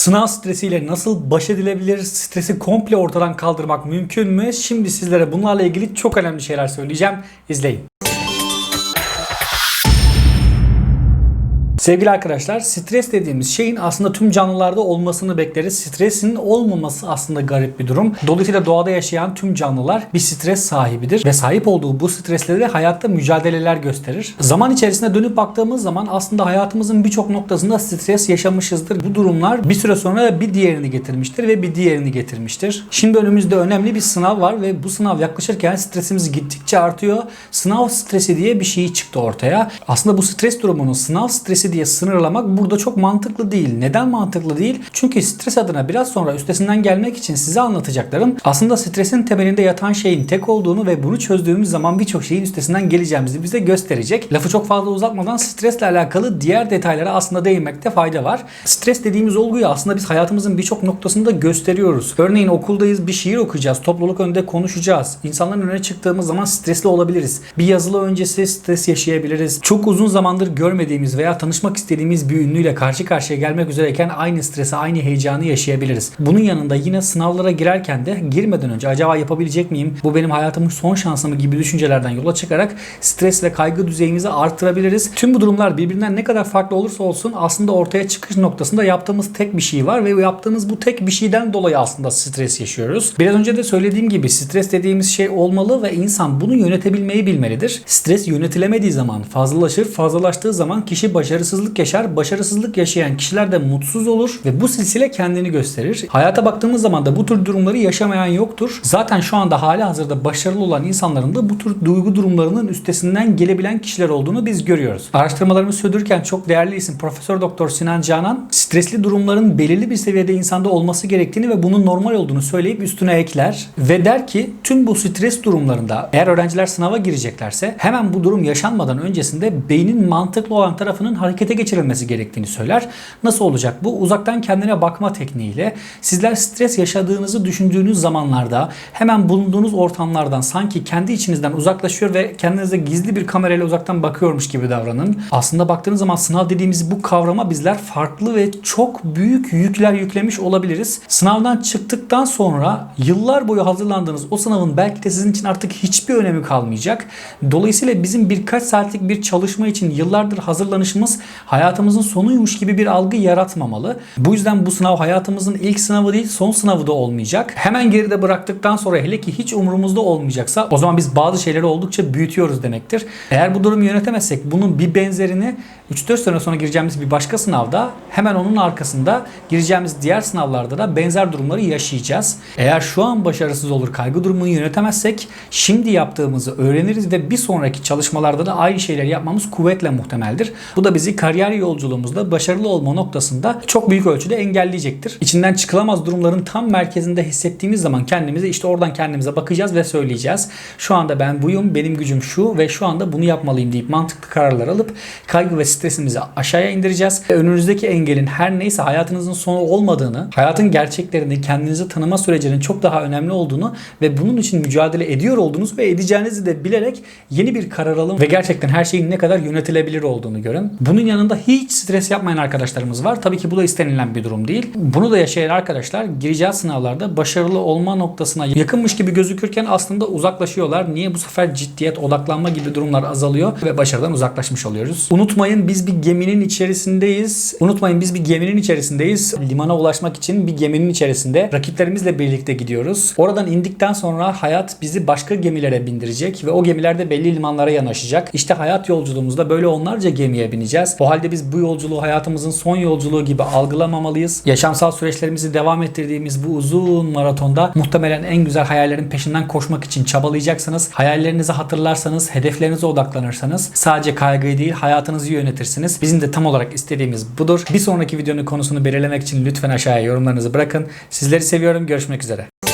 Sınav stresiyle nasıl baş edilebilir? Stresi komple ortadan kaldırmak mümkün mü? Şimdi sizlere bunlarla ilgili çok önemli şeyler söyleyeceğim. İzleyin. Sevgili arkadaşlar, stres dediğimiz şeyin aslında tüm canlılarda olmasını bekleriz. Stresin olmaması aslında garip bir durum. Dolayısıyla doğada yaşayan tüm canlılar bir stres sahibidir ve sahip olduğu bu stresleri hayatta mücadeleler gösterir. Zaman içerisinde dönüp baktığımız zaman aslında hayatımızın birçok noktasında stres yaşamışızdır. Bu durumlar bir süre sonra bir diğerini getirmiştir ve bir diğerini getirmiştir. Şimdi önümüzde önemli bir sınav var ve bu sınav yaklaşırken stresimiz gittikçe artıyor. Sınav stresi diye bir şey çıktı ortaya. Aslında bu stres durumunu sınav stresi diye sınırlamak burada çok mantıklı değil. Neden mantıklı değil? Çünkü stres adına biraz sonra üstesinden gelmek için size anlatacaklarım aslında stresin temelinde yatan şeyin tek olduğunu ve bunu çözdüğümüz zaman birçok şeyin üstesinden geleceğimizi bize gösterecek. Lafı çok fazla uzatmadan stresle alakalı diğer detaylara aslında değinmekte fayda var. Stres dediğimiz olguyu aslında biz hayatımızın birçok noktasında gösteriyoruz. Örneğin okuldayız bir şiir okuyacağız. Topluluk önünde konuşacağız. İnsanların önüne çıktığımız zaman stresli olabiliriz. Bir yazılı öncesi stres yaşayabiliriz. Çok uzun zamandır görmediğimiz veya tanışmak istediğimiz bir ünlüyle karşı karşıya gelmek üzereyken aynı stresi, aynı heyecanı yaşayabiliriz. Bunun yanında yine sınavlara girerken de girmeden önce acaba yapabilecek miyim? Bu benim hayatımın son şansı mı gibi düşüncelerden yola çıkarak stres ve kaygı düzeyimizi arttırabiliriz. Tüm bu durumlar birbirinden ne kadar farklı olursa olsun aslında ortaya çıkış noktasında yaptığımız tek bir şey var ve yaptığımız bu tek bir şeyden dolayı aslında stres yaşıyoruz. Biraz önce de söylediğim gibi stres dediğimiz şey olmalı ve insan bunu yönetebilmeyi bilmelidir. Stres yönetilemediği zaman fazlalaşır, fazlalaştığı zaman kişi başarısızlık yaşar. Başarısızlık yaşayan kişiler de mutsuz olur ve bu silsile kendini gösterir. Hayata baktığımız zaman da bu tür durumları yaşamayan yoktur. Zaten şu anda hali hazırda başarılı olan insanların da bu tür duygu durumlarının üstesinden gelebilen kişiler olduğunu biz görüyoruz. Araştırmalarımı sürdürürken çok değerli isim Profesör Doktor Sinan Canan stresli durumların belirli bir seviyede insanda olması gerektiğini ve bunun normal olduğunu söyleyip üstüne ekler ve der ki tüm bu stres durumlarında eğer öğrenciler sınava gireceklerse hemen bu durum yaşanmadan öncesinde beynin mantıklı olan tarafının harekete geçirilmesi gerektiğini söyler. Nasıl olacak bu? Uzaktan kendine bakma tekniğiyle sizler stres yaşadığınızı düşündüğünüz zamanlarda hemen bulunduğunuz ortamlardan sanki kendi içinizden uzaklaşıyor ve kendinize gizli bir kamerayla uzaktan bakıyormuş gibi davranın. Aslında baktığınız zaman sınav dediğimiz bu kavrama bizler farklı ve çok büyük yükler yüklemiş olabiliriz. Sınavdan çıktıktan sonra yıllar boyu hazırlandığınız o sınavın belki de sizin için artık hiçbir önemi kalmayacak. Dolayısıyla bizim birkaç saatlik bir çalışma için yıllardır hazırlanışımız hayatımızın sonuymuş gibi bir algı yaratmamalı. Bu yüzden bu sınav hayatımızın ilk sınavı değil son sınavı da olmayacak. Hemen geride bıraktıktan sonra hele ki hiç umurumuzda olmayacaksa o zaman biz bazı şeyleri oldukça büyütüyoruz demektir. Eğer bu durumu yönetemezsek bunun bir benzerini 3-4 sene sonra gireceğimiz bir başka sınavda hemen onun arkasında gireceğimiz diğer sınavlarda da benzer durumları yaşayacağız. Eğer şu an başarısız olur kaygı durumunu yönetemezsek şimdi yaptığımızı öğreniriz ve bir sonraki çalışmalarda da aynı şeyleri yapmamız kuvvetle muhtemeldir. Bu da bizi kariyer yolculuğumuzda başarılı olma noktasında çok büyük ölçüde engelleyecektir. İçinden çıkılamaz durumların tam merkezinde hissettiğimiz zaman kendimizi işte oradan kendimize bakacağız ve söyleyeceğiz. Şu anda ben buyum, benim gücüm şu ve şu anda bunu yapmalıyım deyip mantıklı kararlar alıp kaygı ve stresimizi aşağıya indireceğiz. Ve önünüzdeki engelin her neyse hayatınızın sonu olmadığını, hayatın gerçeklerini, kendinizi tanıma sürecinin çok daha önemli olduğunu ve bunun için mücadele ediyor olduğunuzu ve edeceğinizi de bilerek yeni bir karar alın ve gerçekten her şeyin ne kadar yönetilebilir olduğunu görün. Bunun yanında hiç stres yapmayan arkadaşlarımız var. Tabii ki bu da istenilen bir durum değil. Bunu da yaşayan arkadaşlar gireceği sınavlarda başarılı olma noktasına yakınmış gibi gözükürken aslında uzaklaşıyorlar. Niye bu sefer ciddiyet, odaklanma gibi durumlar azalıyor ve başarıdan uzaklaşmış oluyoruz. Unutmayın biz bir geminin içerisindeyiz. Unutmayın biz bir geminin içerisindeyiz. Limana ulaşmak için bir geminin içerisinde rakiplerimizle birlikte gidiyoruz. Oradan indikten sonra hayat bizi başka gemilere bindirecek ve o gemiler de belli limanlara yanaşacak. İşte hayat yolculuğumuzda böyle onlarca gemiye bineceğiz. O halde biz bu yolculuğu hayatımızın son yolculuğu gibi algılamamalıyız. Yaşamsal süreçlerimizi devam ettirdiğimiz bu uzun maratonda muhtemelen en güzel hayallerin peşinden koşmak için çabalayacaksınız. Hayallerinizi hatırlarsanız, hedeflerinize odaklanırsanız sadece kaygıyı değil hayatınızı yönetirsiniz. Bizim de tam olarak istediğimiz budur. Bir sonraki videonun konusunu belirlemek için lütfen aşağıya yorumlarınızı bırakın. Sizleri seviyorum. Görüşmek üzere.